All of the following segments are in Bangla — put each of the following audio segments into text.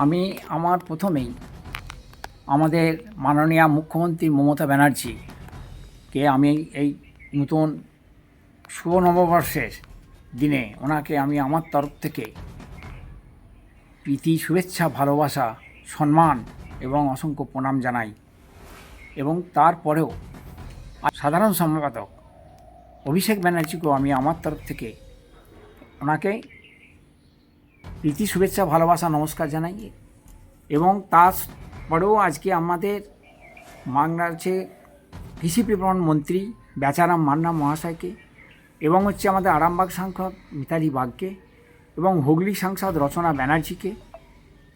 আমি আমার প্রথমেই আমাদের মাননীয় মুখ্যমন্ত্রী মমতা ব্যানার্জিকে আমি এই নতুন শুভ নববর্ষের দিনে ওনাকে আমি আমার তরফ থেকে প্রীতি, শুভেচ্ছা, ভালোবাসা, সম্মান এবং অসংখ্য প্রণাম জানাই এবং তারপরেও সাধারণ সম্পাদক অভিষেক ব্যানার্জিকেও আমি আমার তরফ থেকে ওনাকে প্রীতি, শুভেচ্ছা, ভালোবাসা, নমস্কার জানাই। এবং তারপরেও আজকে আমাদের বাংলার হচ্ছে কৃষি বিপণন মন্ত্রী বেচারাম মান্না মহাশয়কে এবং হচ্ছে আমাদের আরামবাগ সাংসদ মিতালি বাগকে এবং হুগলি সাংসদ রচনা ব্যানার্জিকে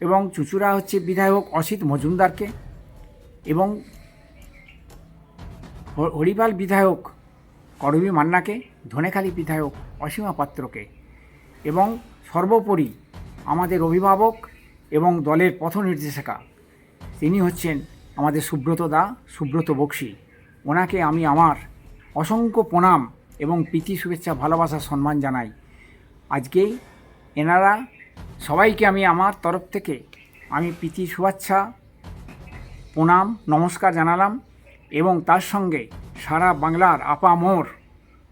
এবং চুচুড়া হচ্ছে বিধায়ক অসিত মজুমদারকে এবং হরিপাল বিধায়ক করবী মান্নাকে, ধনেখালি বিধায়ক অসীমা পাত্রকে। এবং সর্বোপরি আমাদের অভিভাবক এবং দলের পথ নির্দেশিকা। তিনি হচ্ছেন আমাদের সুব্রত দা, সুব্রত বক্সি। ওনাকে আমি আমার অসংখ্য প্রণাম এবং প্রীতি, শুভেচ্ছা, ভালোবাসা, সম্মান জানাই। আজকে এনারা সবাইকে আমি আমার তরফ থেকে আমি প্রীতি, শুভেচ্ছা, প্রণাম, নমস্কার জানালাম এবং তার সঙ্গে সারা বাংলার আপামোর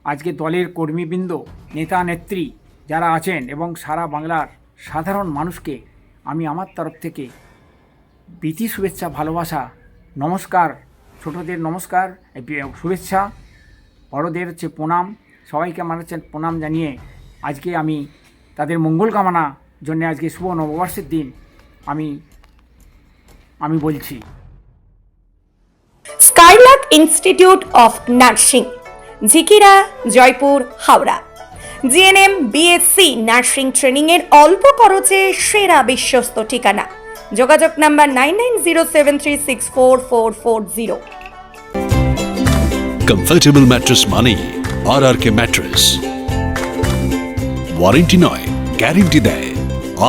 আজকে দলের কর্মীবৃন্দ, নেতা, নেত্রী যারা আছেন এবং সারা বাংলার সাধারণ মানুষকে আমি আমার তরফ থেকে প্রীতি, শুভেচ্ছা, ভালোবাসা, নমস্কার, ছোটদের নমস্কার, শুভেচ্ছা, বড়দের হচ্ছে প্রণাম, সবাইকে আমার হচ্ছে প্রণাম জানিয়ে আজকে আমি তাদের মঙ্গল কামনা জন্য আজকে শুভ নববর্ষের দিন আমি আমি বলছি। Skylark institute of nursing, Jhikira, Joypur, Howrah. GNM BSc nursing training এর অল্প খরচে সেরা বিশ্বস্ত ঠিকানা। যোগাযোগ number nine nine zero seven three six four four four zero. Comfortable mattress মানেই R R K mattress warranty নয় গ্যারেন্টি দেয়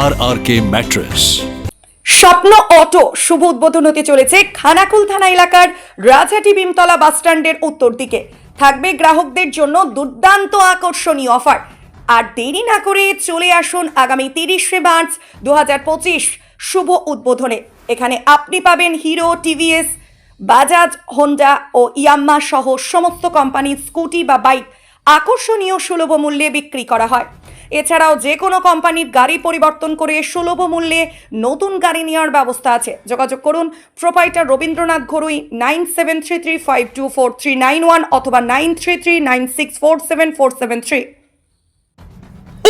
আর আর কে ম্যাট্রেস স্বপ্ন অটো শুভ উদ্বোধন হতে চলেছে খানাকুল থানা এলাকার রাজহাটি ভীমতলা বাসস্ট্যান্ডের উত্তর দিকে। থাকবে গ্রাহকদের জন্য দুর্দান্ত আকর্ষণীয় অফার। আর দেরি না করে চলে আসুন আগামী তিরিশে মার্চ দু হাজার পঁচিশ শুভ উদ্বোধনে। এখানে আপনি পাবেন হিরো, টিভিএস, বাজাজ, হোন্ডা ও ইয়াম্মা সহ সমস্ত কোম্পানির স্কুটি বা বাইক আকর্ষণীয় সুলভ মূল্যে বিক্রি করা হয়। এছাড়াও যে কোনো কোম্পানির গাড়ি পরিবর্তন করে সুলভ মূল্যে নতুন গাড়ি নেওয়ার ব্যবস্থা আছে। যোগাযোগ করুন proprietor Rabindranath Gharui nine seven three three five two four three nine one অথবা nine three three nine six four seven four seven three.